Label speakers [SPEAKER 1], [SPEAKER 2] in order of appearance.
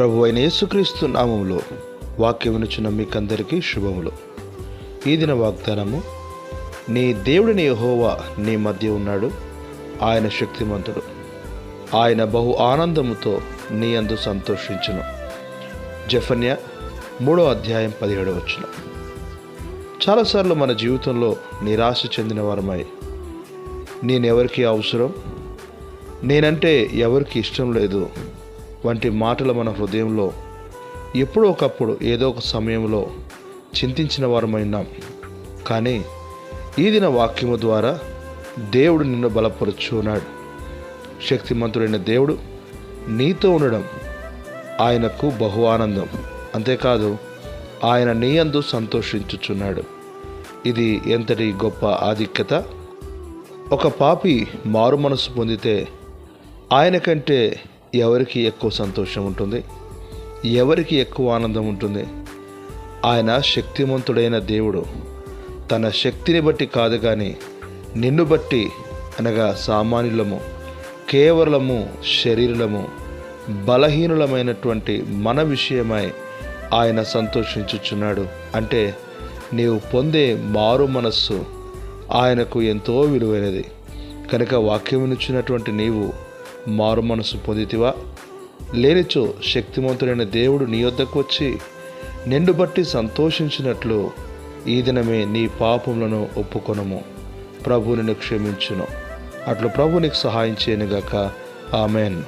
[SPEAKER 1] ప్రభు అయిన యేసుక్రీస్తు నామంలో వాక్యం వినుచున్న మీకందరికీ శుభములు. ఈ దిన వాగ్దానము నీ దేవుడిని యహోవా నీ మధ్య ఉన్నాడు ఆయన శక్తిమంతుడు. ఆయన బహు ఆనందముతో నీ అందు సంతోషించును. జఫన్య మూడో అధ్యాయం పదిహేడవ వచ్చిన చాలాసార్లు మన జీవితంలో నిరాశ చెందిన వారమై నేనెవరికి అవసరం? నేనంటే ఎవరికి ఇష్టం లేదు? వంటి మాటలు మన హృదయంలో ఎప్పుడో ఒకప్పుడు ఏదో ఒక సమయంలో చింతించిన వారమైనాం. కానీ ఈ దిన వాక్యము ద్వారా దేవుడు నిన్ను బలపరుచున్నాడు. శక్తిమంతుడైన దేవుడు నీతో ఉండడం ఆయనకు బహు ఆనందం. అంతేకాదు ఆయన నీ అందు సంతోషించుచున్నాడు. ఇది ఎంతటి గొప్ప ఆధిక్యత? ఒక పాపి మారు మనసు పొందితే ఆయన కంటే ఎవరికి ఎక్కువ సంతోషం ఉంటుంది? ఎవరికి ఎక్కువ ఆనందం ఉంటుంది? ఆయన శక్తిమంతుడైన దేవుడు తన శక్తిని బట్టి కాదు కానీ నిన్ను బట్టి అనగా సామాన్యులము కేవలము శరీరము బలహీనులమైనటువంటి మన విషయమై ఆయన సంతోషించుచున్నాడు. అంటే నీవు పొందే మారు మనస్సు ఆయనకు ఎంతో విలువైనది. కనుక వాక్యం వినుచున్నటువంటి నీవు మారు మనసు పొందితివా? లేనిచో శక్తిమంతుడైన దేవుడు నీ వద్దకు వచ్చి నిన్ను బట్టి సంతోషించినట్లు ఈ దినమే నీ పాపములను ఒప్పుకొనము. ప్రభు నిన్ను క్షమించును. అట్లు ప్రభు నీకు సహాయం చేయనుగాక. ఆమెన్.